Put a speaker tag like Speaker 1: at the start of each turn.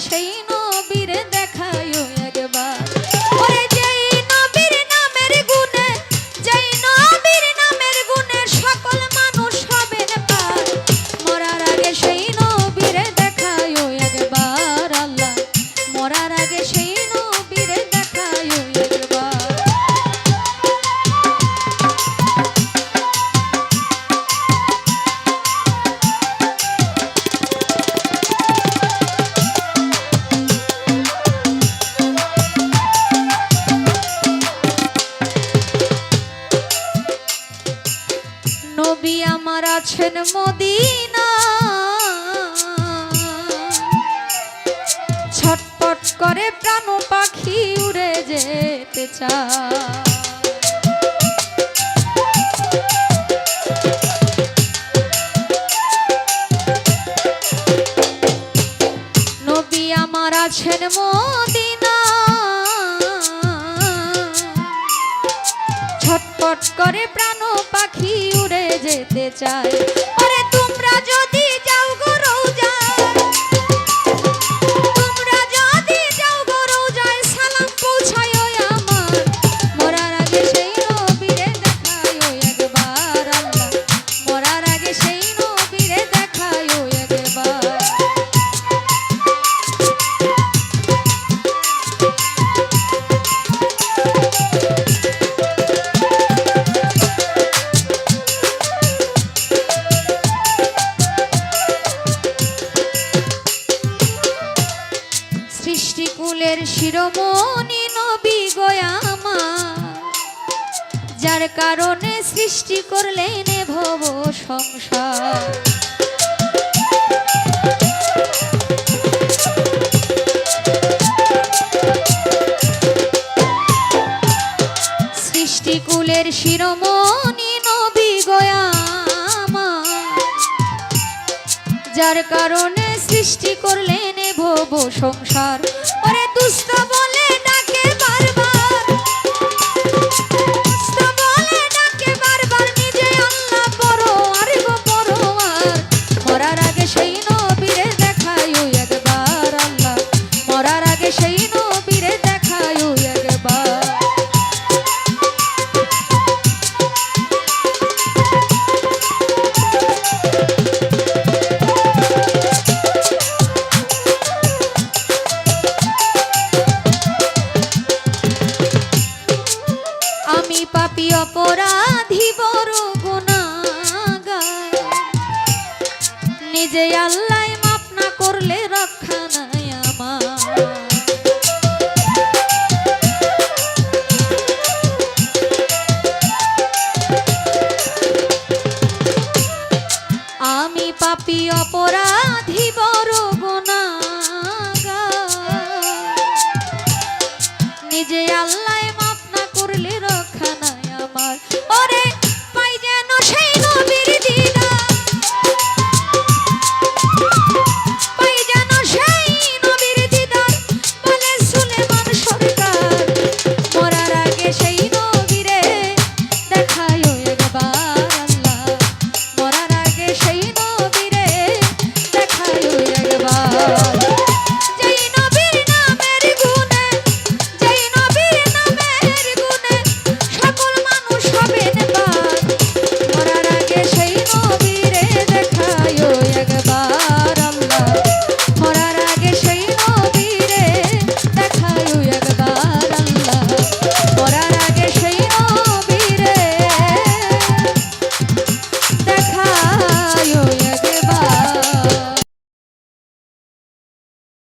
Speaker 1: deixei Medina. ছটপট করে প্রাণ পাখি উড়ে যেতে চায়। আমার আছেন মদিনা। ছটপট করে প্রাণ পাখি উড়ে যেতে চায়। সৃষ্টিকুলের শিরোমণি নবী গয়ামা যার কারণে সৃষ্টি করলেন ভব সংসার। সৃষ্টিকুলের শিরোমণি নবী গয়ামা যার কারণে সৃষ্টি করলেন ভব সংসার। ওরে দুষ্ট বলে ডাকে বারবার। দুষ্ট বারবার, নিজে আল্লাহ বড় আর গো বড় আর। মরার আগে সেই নবীরে বাঁধিব নিজে আল্লাহ মাপ না করলে রক্ষা নাই আমার। পাপি অপরাধী বড় গুণাগা নিজে আল্লাহ